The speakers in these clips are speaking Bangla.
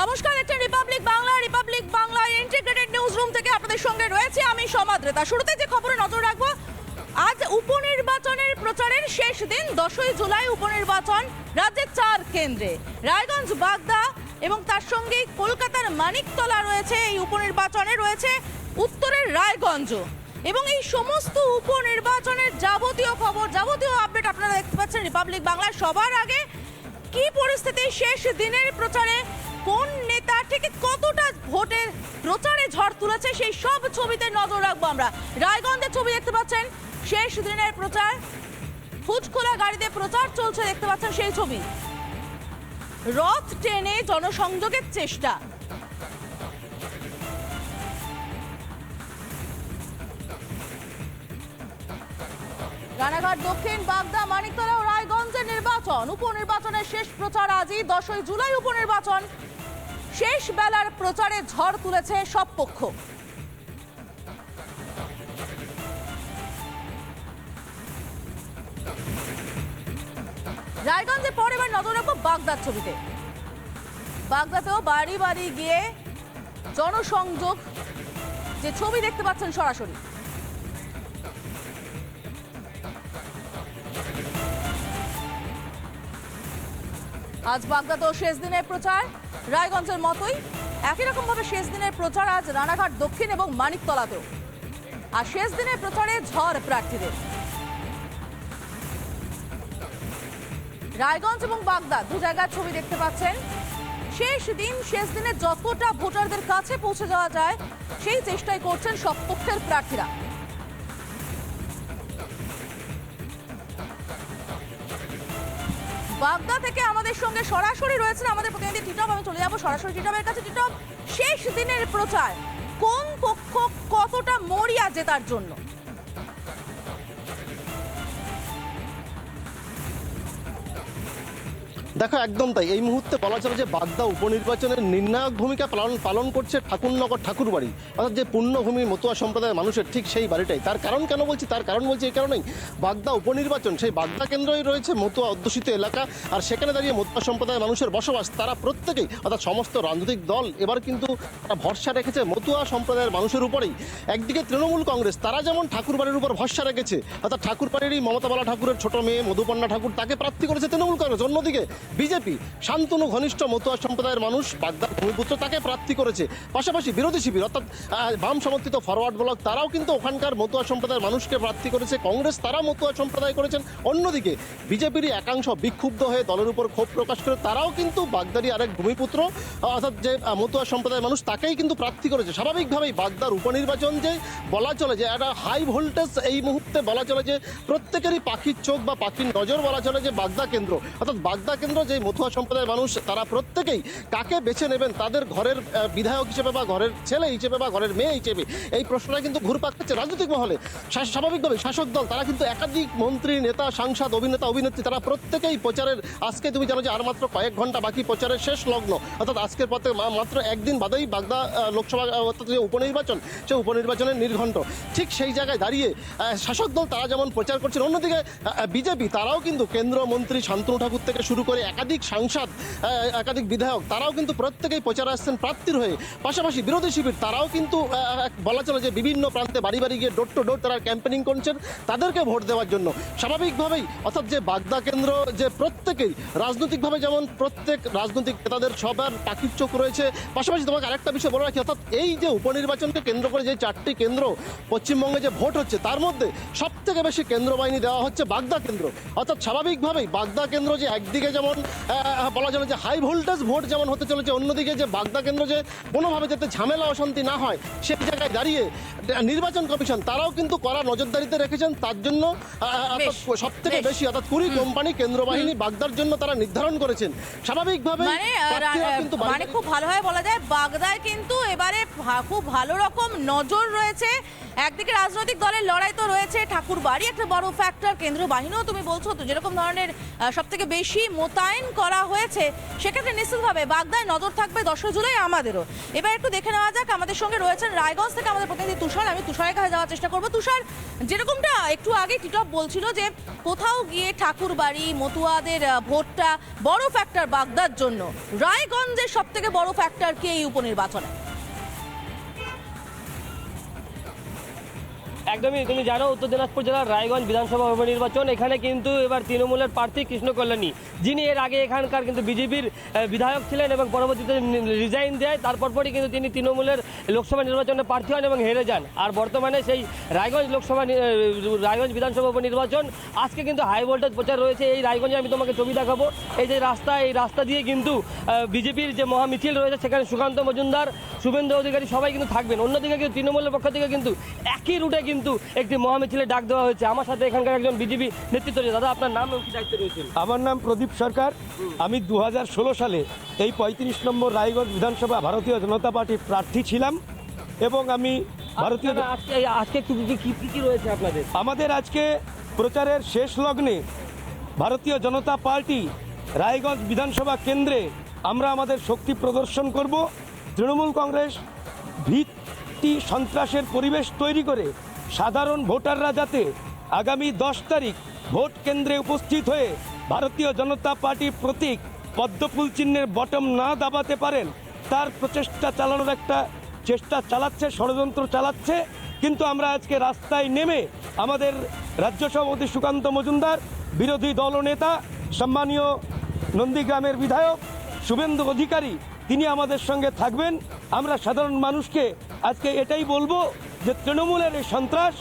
নমস্কার একটা republic Bangla republic Bangla integrated news room থেকে আপনাদের সঙ্গে রয়েছে আমি সমাদ্রেতা শুরুতে যে খবরে নজর রাখব, আজ উপনির্বাচনের প্রচারের শেষ দিন, দশই জুলাই উপনির্বাচন, রাজ্যের চার কেন্দ্রে। রায়গঞ্জ, বাগদা এবং তার সঙ্গে কলকাতার মানিকতলা রয়েছে, এই উপনির্বাচনে রয়েছে উত্তরের রায়গঞ্জ। এবং এই সমস্ত উপনির্বাচনের যাবতীয় খবর, যাবতীয় আপডেট আপনারা দেখতে পাচ্ছেন রিপাবলিক বাংলা সবার আগে কি পরিস্থিতি? শেষ দিনের প্রচারে কোন নেতা ঠিক কতটা ভোটের প্রচারে ঝড় তুলেছে সেই সব ছবিতে নজর রাখব আমরা। রায়গঞ্জের ছবি দেখতে পাচ্ছেন, শেষ দিনের প্রচার। ফুচখোলা গাড়িতে প্রচার চলছে, দেখতে পাচ্ছেন সেই ছবি। রথ টেনে জনসংযোগের চেষ্টা। রানাঘাট দক্ষিণ, বাগদা, মানিকতলা ও নির্বাচন উপনির্বাচনের শেষ প্রচার আজই, দশই জুলাই উপনির্বাচন। শেষ বেলার প্রচারে ঝড় তুলেছে সব পক্ষ। রায়গঞ্জে পরে এবার নজর রাখব বাগদার ছবিতে। বাগদাতেও বাড়ি বাড়ি গিয়ে জনসংযোগ, যে ছবি দেখতে পাচ্ছেন সরাসরি। আজ বাগদাতেও শেষ দিনের প্রচার। রায়গঞ্জের মতোই একই রকম ভাবে শেষ দিনের প্রচার আজ রানাঘাট, দক্ষিণ এবং মানিকতলাতেও। আর শেষ দিনের প্রচারে ঝড় প্রার্থীদের। রায়গঞ্জ এবং বাগদা দু জায়গার ছবি দেখতে পাচ্ছেন। শেষ দিন, শেষ দিনে যতটা ভোটারদের কাছে পৌঁছে যাওয়া যায়, সেই চেষ্টাই করছেন সব পক্ষের প্রার্থীরা। বাগদা থেকে আমাদের সঙ্গে সরাসরি রয়েছেন আমাদের প্রতিনিধি টিটপ আমি চলে যাব সরাসরি টিটপের কাছে। টিটপ শেষ দিনের প্রচার, কোন পক্ষ কতটা মরিয়া জেতার জন্য? দেখো, একদম তাই। এই মুহূর্তে বলা চলে যে বাগদা উপনির্বাচনের নির্ণায়ক ভূমিকা পালন পালন করছে ঠাকুরনগর ঠাকুরবাড়ি। অর্থাৎ যে পুণ্যভূমি মতুয়া সম্প্রদায়ের মানুষের, ঠিক সেই বাড়িটাই। তার কারণ কেন বলছি? তার কারণ বলছি এই কারণেই। বাগদা উপনির্বাচন, সেই বাগদা কেন্দ্রই রয়েছে মতুয়া অধ্যুষিত এলাকা। আর সেখানে দাঁড়িয়ে মতুয়া সম্প্রদায়ের মানুষের বসবাস, তারা প্রত্যেকেই, অর্থাৎ সমস্ত রাজনৈতিক দল, এবার কিন্তু তারা ভরসা রেখেছে মতুয়া সম্প্রদায়ের মানুষের উপরেই। একদিকে তৃণমূল কংগ্রেস, তারা যেমন ঠাকুরবাড়ির উপর ভরসা রেখেছে, অর্থাৎ ঠাকুরবাড়িরই মমতাবালা ঠাকুরের ছোট মেয়ে মধুপর্ণা ঠাকুর তাকে প্রার্থী করেছে তৃণমূল কংগ্রেস। অন্যদিকে বিজেপি শান্তনু ঘনিষ্ঠ মতুয়া সম্প্রদায়ের মানুষ বাগদার ভূমিপুত্র তাকে প্রার্থী করেছে। পাশাপাশি বিরোধী শিবির, অর্থাৎ বাম সমর্থিত ফরওয়ার্ড ব্লক, তারাও কিন্তু ওখানকার মতুয়া সম্প্রদায়ের মানুষকে প্রার্থী করেছে। কংগ্রেস তারা মতুয়া সম্প্রদায় করেছেন। অন্যদিকে বিজেপির একাংশ বিক্ষুব্ধ হয়ে দলের উপর ক্ষোভ প্রকাশ করে তারাও কিন্তু বাগদারি আরেক ভূমিপুত্র। অর্থাৎ যে মতুয়া সম্প্রদায়ের মানুষ তাকেই কিন্তু প্রার্থী করেছে। স্বাভাবিকভাবেই বাগদার উপনির্বাচন যে, বলা চলে যে, একটা হাই ভোল্টেজ এই মুহূর্তে বলা চলে যে, প্রত্যেকেরই পাখির চোখ বা পাখির নজর বলা চলে যে, বাগদা কেন্দ্র। অর্থাৎ বাগদা কেন্দ্র যে মথুয়া সম্প্রদায়ের মানুষ, তারা প্রত্যেকেই কাকে বেছে নেবেন? তাদের ঘরের বিধায়ক হিসেবে বা ঘরের ছেলে হিসেবে বা ঘরের মেয়ে হিসেবে এই প্রশ্নটা কিন্তু ঘুরপাক খাচ্ছে রাজনৈতিক মহলে। স্বাভাবিকভাবে শাসক দল, তারা কিন্তু একাধিক মন্ত্রী, নেতা, সাংসদ, অভিনেতা, অভিনেত্রী, তারা প্রত্যেকেই প্রচারের, আজকে তুমি জানো যে আর মাত্র কয়েক ঘণ্টা বাকি প্রচারের শেষ লগ্ন। অর্থাৎ আজকের পথে মাত্র একদিন বাদেই বাগদা লোকসভা অর্থাৎ যে উপনির্বাচন, সেই উপনির্বাচনের নির্ঘণ্ট। ঠিক সেই জায়গায় দাঁড়িয়ে শাসক দল তারা যেমন প্রচার করছেন, অন্যদিকে বিজেপি তারাও কিন্তু কেন্দ্রীয় মন্ত্রী শান্তনু ঠাকুর থেকে শুরু করে একাধিক সাংসদ একাধিক বিধায়ক, তারাও কিন্তু প্রত্যেকেই প্রচারে আসছেন প্রার্থীর হয়ে। পাশাপাশি বিরোধী শিবির, তারাও কিন্তু বলা চলে যে বিভিন্ন প্রান্তে বাড়ি বাড়ি গিয়ে ডোর টু ডোর তারা ক্যাম্পেনিং করছেন তাদেরকে ভোট দেওয়ার জন্য। স্বাভাবিকভাবেই, অর্থাৎ যে বাগদা কেন্দ্র, যে প্রত্যেকেই, রাজনৈতিকভাবে যেমন প্রত্যেক রাজনৈতিক নেতাদের সবার পাখির চোখ রয়েছে, পাশাপাশি তোমাকে আরেকটা বিষয় বলে রাখি, অর্থাৎ এই যে উপনির্বাচনকে কেন্দ্র করে যে চারটি কেন্দ্র, পশ্চিমবঙ্গে যে ভোট হচ্ছে, তার মধ্যে সব থেকে বেশি কেন্দ্র বাহিনী দেওয়া হচ্ছে বাগদা কেন্দ্র। অর্থাৎ স্বাভাবিকভাবেই বাগদা কেন্দ্র যে একদিকে যেমন আহ, বলা চলে যে হাই ভোল্টেজ ভোট যেমন হতে চলেছে অন্যদিকে যে বাগদা কেন্দ্র যে কোনোভাবে যাতে ঝামেলা অশান্তি না হয় সেই জায়গায় দাঁড়িয়ে নির্বাচন কমিশন তারাও কিন্তু কড়া নজরদারিতে রেখেছেন। তার জন্য সব থেকে বেশি অর্থাৎ কুড়ি কোম্পানি কেন্দ্র বাহিনী বাগদার জন্য তারা নির্ধারণ করেছেন। স্বাভাবিকভাবে মানে মানে খুব ভালোভাবে বলা যায় বাগদায় কিন্তু এবারে খুব ভালো রকম নজর রয়েছে। একদিকে রাজনৈতিক দলের লড়াই তো রয়েছে ঠাকুর বাড়ি, একটা বড় ফ্যাক্টর কেন্দ্র বাহিনীও তুমি বলছো তো, যেরকম ধরনের সব থেকে বেশি মোতায়েন করা হয়েছে, সেক্ষেত্রে নিশ্চিতভাবে বাগদায় নজর থাকবে দশই জুলাই আমাদেরও। এবার একটু দেখে নেওয়া যাক, আমাদের সঙ্গে রয়েছেন রায়গঞ্জ থেকে আমাদের প্রতিনিধি তুষার, আমি তুষারের কাছে যাওয়ার চেষ্টা করব। তুষার, যেরকমটা একটু আগে টিটপ বলছিল যে, কোথাও গিয়ে ঠাকুর বাড়ি, মতুয়াদের ভোটটা বড় ফ্যাক্টর বাগদার জন্য। রায়গঞ্জের সব থেকে বড় ফ্যাক্টর কি এই উপনির্বাচনে? একদমই, তুমি জানো, উত্তর দিনাজপুর জেলার রায়গঞ্জ বিধানসভা উপনির্বাচন, এখানে কিন্তু এবার তৃণমূলের প্রার্থী কৃষ্ণ কল্যাণী যিনি এর আগে এখানকার কিন্তু বিজেপির বিধায়ক ছিলেন এবং পরবর্তীতে রিজাইন দেয়, তারপর পরই কিন্তু তিনি তৃণমূলের লোকসভা নির্বাচনে প্রার্থী হন এবং হেরে যান। আর বর্তমানে সেই রায়গঞ্জ লোকসভা রায়গঞ্জ বিধানসভা উপনির্বাচন, আজকে কিন্তু হাই ভোল্টেজ প্রচার রয়েছে, এই রায়গঞ্জে আমি তোমাকে ছবি দেখাবো। এই যে রাস্তা, এই রাস্তা দিয়ে কিন্তু বিজেপির যে মহামিছিল রয়েছে, সেখানে সুকান্ত মজুমদার, শুভেন্দু অধিকারী সবাই কিন্তু থাকবেন। অন্যদিকে কিন্তু তৃণমূলের পক্ষ থেকে কিন্তু একই রুটে কিন্তু একটি মহামিছিলে ডাক দেওয়া হয়েছে। আমার সাথে এখানকার একজন বিজেপি নেতৃত্ব রয়েছে। দাদা আপনার নাম এবং কি দায়িত্ব রয়েছেন? আমার নাম প্রদীপ সরকার। আমি দু হাজার ষোলো সালে এই পঁয়ত্রিশ নম্বর রায়গঞ্জ বিধানসভা ভারতীয় জনতা পার্টির প্রার্থী ছিলাম এবং আমি ভারতীয় আজকে আজকে কি কি- কি কি কি রয়েছে আপনাদের? আমাদের আজকে প্রচারের শেষ লগ্নে ভারতীয় জনতা পার্টি রায়গঞ্জ বিধানসভা কেন্দ্রে আমরা আমাদের শক্তি প্রদর্শন করব। তৃণমূল কংগ্রেস ভিত্তি সন্ত্রাসের পরিবেশ তৈরি করে সাধারণ ভোটাররা যাতে আগামী দশ তারিখ ভোট কেন্দ্রে উপস্থিত হয়ে ভারতীয় জনতা পার্টির প্রতীক পদ্মফুল চিহ্নের বটম না দাবাতে পারেন, তার প্রচেষ্টা চালানোর একটা চেষ্টা চালাচ্ছে, ষড়যন্ত্র চালাচ্ছে। কিন্তু আমরা আজকে রাস্তায় নেমে আমাদের রাজ্য সভাপতি সুকান্ত মজুমদার, বিরোধী দলনেতা সম্মানীয় নন্দীগ্রামের বিধায়ক, শুভেন্দু অধিকারী, তিনি আমাদের সঙ্গে থাকবেন। আমরা সাধারণ মানুষকে আজকে এটাই বলব যে তৃণমূলের এই সন্ত্রাস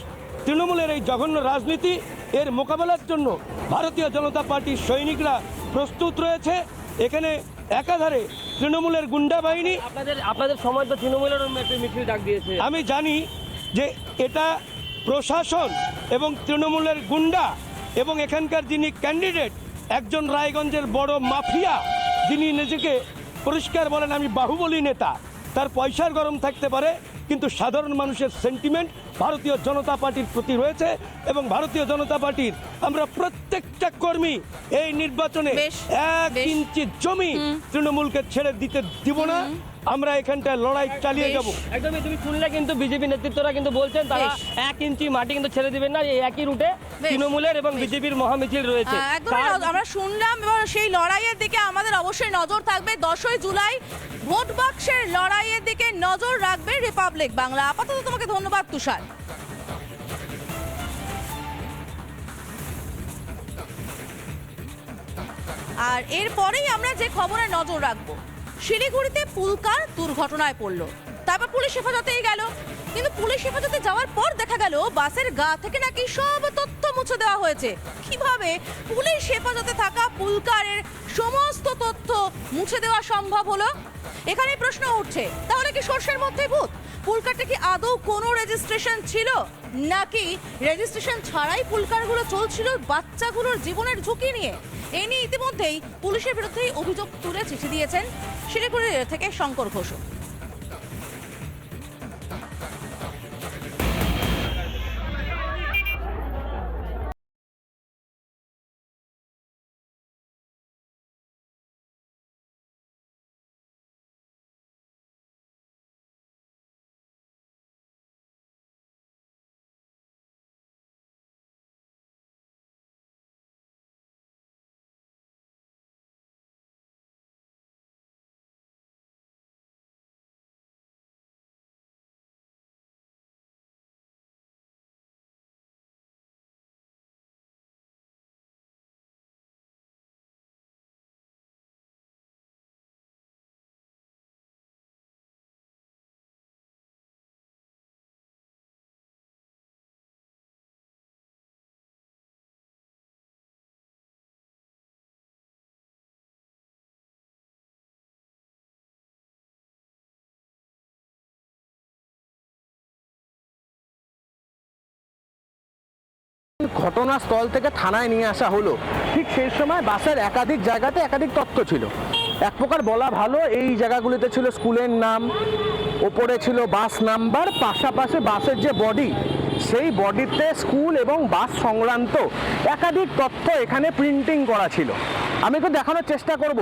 তৃণমূলের এই জঘন্য রাজনীতি এর মোকাবেলার জন্য ভারতীয় জনতা পার্টির সৈনিকরা প্রস্তুত রয়েছে। এখানে একাধারে তৃণমূলের গুন্ডা বাহিনী। আপনাদের আপনাদের সময় তো তৃণমূলের মিছিল ডাক দিয়েছে। আমি জানি যে এটা প্রশাসন এবং তৃণমূলের গুন্ডা এবং এখানকার যিনি ক্যান্ডিডেট একজন রায়গঞ্জের বড় মাফিয়া যিনি নিজেকে পরিষ্কার বলেন আমি বাহুবলী নেতা তার পয়সার গরম থাকতে পারে। কিন্তু সাধারণ মানুষের সেন্টিমেন্ট ভারতীয় জনতা পার্টির প্রতি রয়েছে এবং ভারতীয় জনতা পার্টির আমরা প্রত্যেকটা কর্মী এই নির্বাচনে এক ইঞ্চি জমি তৃণমূলকে ছেড়ে দিতে দিব না। আমরা এখানটায় লড়াই চালিয়ে। যাব। একদমই তুমি শুনলে কিন্তু বিজেপি নেতৃত্বরা কিন্তু বলছেন তারা এক ইঞ্চি মাটি কিন্তু ছেড়ে দিবেন না এই একই রুটে তৃণমূলের এবং বিজেপির মহামিছিল রয়েছে। একদম আমরা শুনলাম এবং সেই লড়াইয়ের দিকে আমাদের অবশ্যই নজর থাকবে। দশই জুলাই ভোট বাক্সের লড়াইয়ের দিকে নজর রাখবে রিপাবলিক বাংলা আপাতত তোমাকে ধন্যবাদ, তুষার। আর এরপরেই আমরা যে খবরে নজর রাখব, শিলিগুড়িতে পুলকার দুর্ঘটনায় পড়ল। তারপর পুলিশ হেফাজতেই গেল। কিন্তু পুলিশ হেফাজতে যাওয়ার পর দেখা গেল, বাসের গা থেকে নাকি সব তথ্য মুছে দেওয়া হয়েছে। কীভাবে পুলিশ হেফাজতে থাকা পুলকারের সমস্ত তথ্য মুছে দেওয়া সম্ভব হলো? এখানে প্রশ্ন উঠছে, তাহলে কি সর্ষের মধ্যে ভূত? পুলকারটা কি আদৌ কোনো রেজিস্ট্রেশন ছিল? নাকি রেজিস্ট্রেশন ছাড়াই পুলকারগুলো চলছিল বাচ্চাগুলোর জীবনের ঝুঁকি নিয়ে? এ নিয়ে ইতিমধ্যেই পুলিশের বিরুদ্ধেই অভিযোগ তুলে চিঠি দিয়েছেন শিলিগুড়ি থেকে শঙ্কর ঘোষ। ঘটনাস্থল থেকে থানায় নিয়ে আসা হলো। ঠিক সেই সময় বাসের একাধিক জায়গাতে একাধিক তথ্য ছিল। এক প্রকার বলা ভালো, এই জায়গাগুলিতে ছিল স্কুলের নাম, ওপরে ছিল বাস নাম্বার, পাশাপাশি বাসের যে বডি, সেই বডিতে স্কুল এবং বাস সংক্রান্ত একাধিক তথ্য এখানে প্রিন্টিং করা ছিল। আমি একটু দেখানোর চেষ্টা করব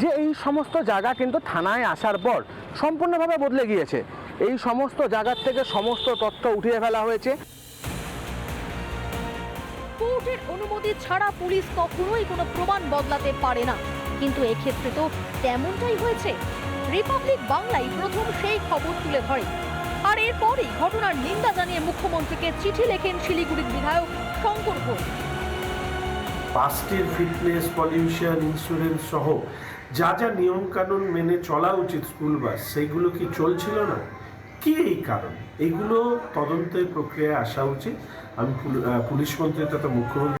যে এই সমস্ত জায়গা কিন্তু থানায় আসার পর সম্পূর্ণভাবে বদলে গিয়েছে। এই সমস্ত জায়গার থেকে সমস্ত তথ্য উঠিয়ে ফেলা হয়েছে। কোর্টের অনুমতি ছাড়া পুলিশ কখনোই কোনো প্রমাণ বদলাতে পারে না। কিন্তু এক্ষেত্রে তো তেমনটাই হয়েছে। রিপাবলিক বাংলায় প্রথম সেই খবর তুলে ধরে। আর এরপরেই ঘটনার নিন্দা জানিয়ে মুখ্যমন্ত্রীকে চিঠি লেখেন শিলিগুড়ির বিধায়ক শঙ্কর ঘোষ। বাসটির ফিটনেস পলিউশন ইন্স্যুরেন্স সহ যা যা নিয়মকানুন মেনে চলা উচিত স্কুল বাস সেইগুলো কি চলছিল না? কি এই কারণ? এইগুলো তদন্তের প্রক্রিয়ায় আসা উচিত। আমি পুলিশ মন্ত্রী তথা মুখ্যমন্ত্রী